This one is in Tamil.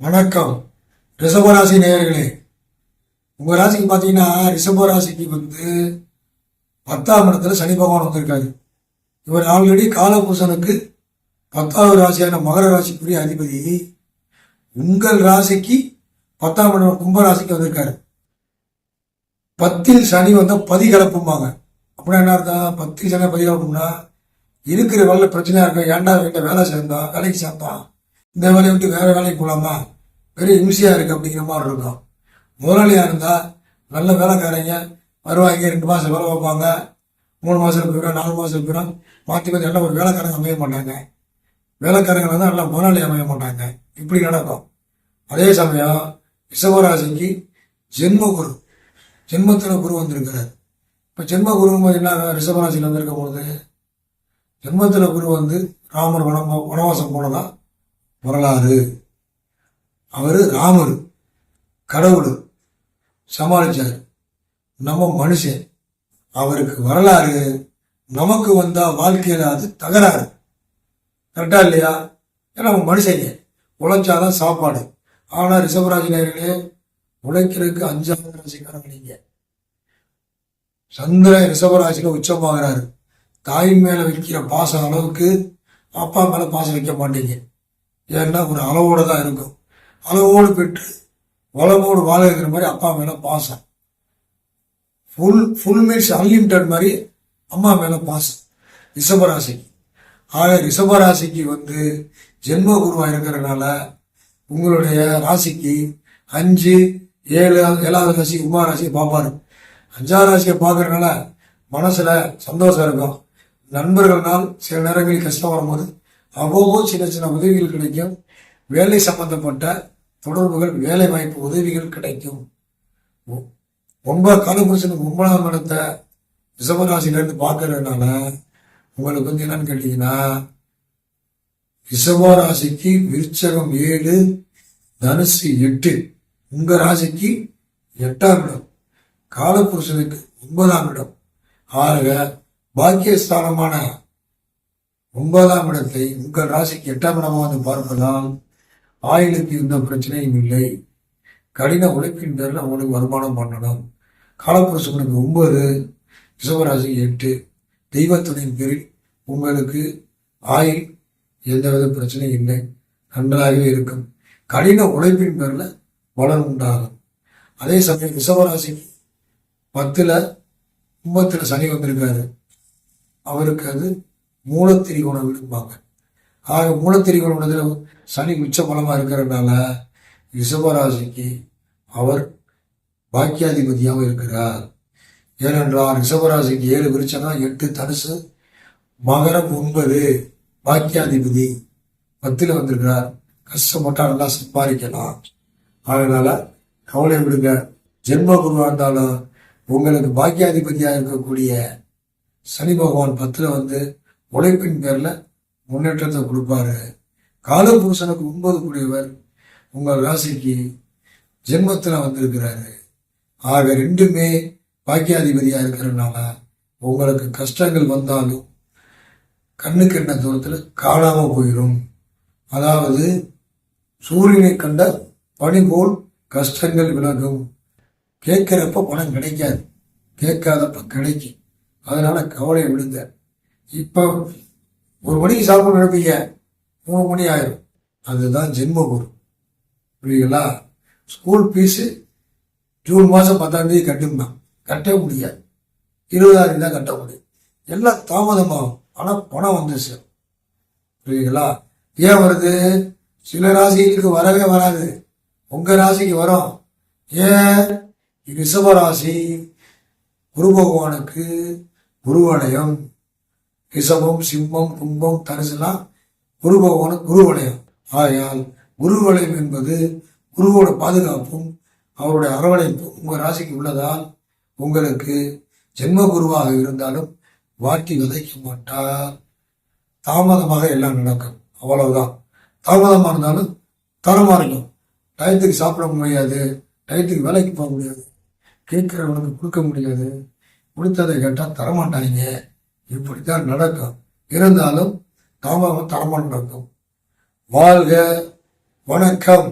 வணக்கம். ரிஷபராசி நேயர்களே உங்கள் ராசிக்கு பார்த்தீங்கன்னா ரிஷப ராசிக்கு வந்து பத்தாம் இடத்துல சனி பகவான் வந்திருக்காரு. இவர் ஆல்ரெடி காலபூசனுக்கு பத்தாவது ராசியான மகர ராசிக்குரிய அதிபதி. உங்கள் ராசிக்கு பத்தாம் இடம் கும்ப ராசிக்கு வந்திருக்காரு. பத்தில் சனி வந்தால் பதி கலப்பும்பாங்க அப்படின்னா என்ன அர்த்தம்? பத்தில் சனி பதி கலப்பும்னா இருக்கிற வேலை பிரச்சனையாக இருக்கும் ஏன்டா வீட்டை வேலை சேர்ந்தான் வேலைக்கு சேர்ந்தான்? இந்த வேலையை விட்டு வேற வேலைக்கு போகலாமா பெரிய இம்சையா இருக்கு அப்படிங்கிற மாதிரி இருக்கும். முதலாளியா இருந்தா நல்ல வேலைக்காரங்க வருவாங்க ரெண்டு மாசம் வேலை வைப்பாங்க மூணு மாசம் போயிடும் நாலு மாசம் போயிடும் மாற்றி மாற்றி எல்லாம் ஒரு வேலைக்காரங்க அமைய மாட்டாங்க. வேலைக்காரங்க தான் நல்லா முதலாளி அமைய மாட்டாங்க. இப்படி நடக்கும். அதே சமயம் ரிஷபராசிக்கு ஜென்ம குரு ஜென்மத்தில் குரு வந்திருக்கிறார். இப்போ ஜென்ம குரு என்ன ரிஷபராசியில் வந்திருக்க பொழுது ஜென்மத்தில் குரு வந்து ராமர் வனம் வனவாசம் போனதா? வரலாறு. அவர் ராமர் கடவுள் சமாளிச்சார். நம்ம மனுஷன் அவருக்கு வரலாறு நமக்கு வந்தால் வாழ்க்கையில் அது தகராறு. கரெக்டாக இல்லையா? ஏன்னா நம்ம மனுஷங்க. உழைச்சாதான் சாப்பாடு. ஆனால் ரிஷபராசி நேர்களே உழைக்கிறதுக்கு அஞ்சாவது ராசிக்காரங்க நீங்கள் சந்திரன் ரிஷபராசியில உச்சமாகிறாரு. தாய் மேலே வைக்கிற பாசம் அளவுக்கு அப்பா மேலே பாசம் வைக்க மாட்டீங்க. ஏன்னா ஒரு அளவோட தான் இருக்கும். அளவோடு பெற்று வளமோடு வாழ இருக்கிற மாதிரி அப்பா மேலே பாசம். ஃபுல் ஃபுல் மீன்ஸ் அன்லிமிட்டட் மாதிரி அம்மா மேலே பாசம். ரிஷபராசிக்கு. ஆக ரிஷபராசிக்கு வந்து ஜென்ம குருவாக இருக்கிறதுனால உங்களுடைய ராசிக்கு அஞ்சு ஏழு ஏழாவது ராசி உமா ராசியை பார்ப்பாரு. அஞ்சாவது ராசியை பார்க்கறதுனால மனசில் சந்தோஷம் இருக்கும். நண்பர்கள்னால் சில நேரங்களில் கஷ்டம் வரும்போது அவ்வளவோ சின்ன சின்ன உதவிகள் கிடைக்கும். வேலை சம்பந்தப்பட்ட தொடர்புகள் வேலை வாய்ப்பு உதவிகள் கிடைக்கும். ஒன்பது காலபுருஷனுக்கு ஒன்பதாம் இடத்தை ரிஷபராசியிலிருந்து பார்க்கறதுனால உங்களுக்கு வந்து என்னன்னு கேட்டீங்கன்னா ரிஷபராசிக்கு விருச்சகம் ஏழு தனுசு எட்டு. உங்க ராசிக்கு எட்டாம் இடம். காலபுருஷனுக்கு ஒன்பதாம் இடம். ஆக பாக்கியஸ்தானமான ஒன்பதாம் இடத்தை உங்கள் ராசிக்கு எட்டாம் இடமாக வந்து பார்ப்பதால் ஆயுளுக்கு எந்த பிரச்சனையும் இல்லை. கடின உழைப்பின் பேரில் அவங்களுக்கு வருமானம் பண்ணணும். காலப்புருஷனுக்கு ஒன்பது ரிஷபராசிக்கு எட்டு. தெய்வத்துணையின் பேரில் உங்களுக்கு ஆயுள் எந்தவித பிரச்சனையும் இல்லை. நன்றாகவே இருக்கும். கடின உழைப்பின் பேரில் பலன் உண்டாகும். அதே சமயம் ரிஷபராசிக்கு பத்தில் கும்பத்தில் சனி வந்திருக்காரு. அவருக்கு அது மூலத்திரிகோண விடும்பாங்க ஆக மூலத்திரிகோண சனி உச்ச பலமாக இருக்கிறதுனால ரிஷபராசிக்கு அவர் பாக்கியாதிபதியாக இருக்கிறார். ஏனென்றால் ரிஷபராசிக்கு ஏழு விரிச்சனா எட்டு தனுசு மகரம் ஒன்பது பாக்கியாதிபதி பத்தில் வந்திருக்கிறார். கஷ்டப்பட்டால் நல்லா சம்பாதிக்கலாம். அதனால் கவலை விடுங்க. ஜென்மகுருவாக இருந்தாலும் உங்களுக்கு பாக்கியாதிபதியாக இருக்கக்கூடிய சனி பகவான் பத்தில் வந்து உழைப்பின் பேரில் முன்னேற்றத்தை கொடுப்பாரு. காலபூசனுக்கு ஒன்பது கூடியவர். உங்கள் ராசிக்கு ஜென்மத்தில் வந்திருக்கிறாரு. ஆக ரெண்டுமே பாக்கியாதிபதியாக இருக்கிறதுனால உங்களுக்கு கஷ்டங்கள் வந்தாலும் கண்ணுக்கு என்ன தூரத்தில் காணாமல் போயிடும் அதாவது சூரியனை கண்ட பணி போல் கஷ்டங்கள் விலகும். கேட்குறப்ப பணம் கிடைக்காது. கேட்காதப்ப கிடைக்கும். அதனால் கவலை விடுங்க. இப்போ ஒரு மணிக்கு சாப்பிட நினைப்பீங்க மூணு மணி ஆயிரும். அதுதான் ஜென்ம குரு புரியுங்களா ஸ்கூல் ஃபீஸு ஜூன் மாதம் பத்தாம்தேதி கட்டுமா கட்டவே முடியாது. இருபதாயிரம் தான் கட்ட முடியும். எல்லாம் தாமதமாகும். ஆனால் பணம் வந்து சேரும். புரியுங்களா ஏன் வருது? சில ராசிகளுக்கு வரவே வராது. உங்கள் ராசிக்கு வரும். ஏன்? ரிஷப ராசி குரு பகவானுக்கு குருவலயம் ரிஷபம் சிம்மம் கும்பம் தனுசுலாம் குரு பகவான குரு வளையம் ஆகையால் குருவலயம் என்பது குருவோட பாதுகாப்பும் அவருடைய அரவணைப்பும் உங்கள் ராசிக்கு உள்ளதால் உங்களுக்கு ஜென்ம குருவாக இருந்தாலும் வாட்டி விதைக்க மாட்டார். தாமதமாக எல்லாம் நடக்கும். அவ்வளவுதான். தாமதமாக இருந்தாலும் தரமாக இருக்கும். டயத்துக்கு சாப்பிட முடியாது. டயத்துக்கு வேலைக்கு போக முடியாது. கேட்குறவனுக்கு கொடுக்க முடியாது. கொடுத்ததை கேட்டால் தரமாட்டாங்க இப்படித்தான் நடக்கும். இருந்தாலும் தாமதம் தரமா நடக்கும். வாழ்க வணக்கம்.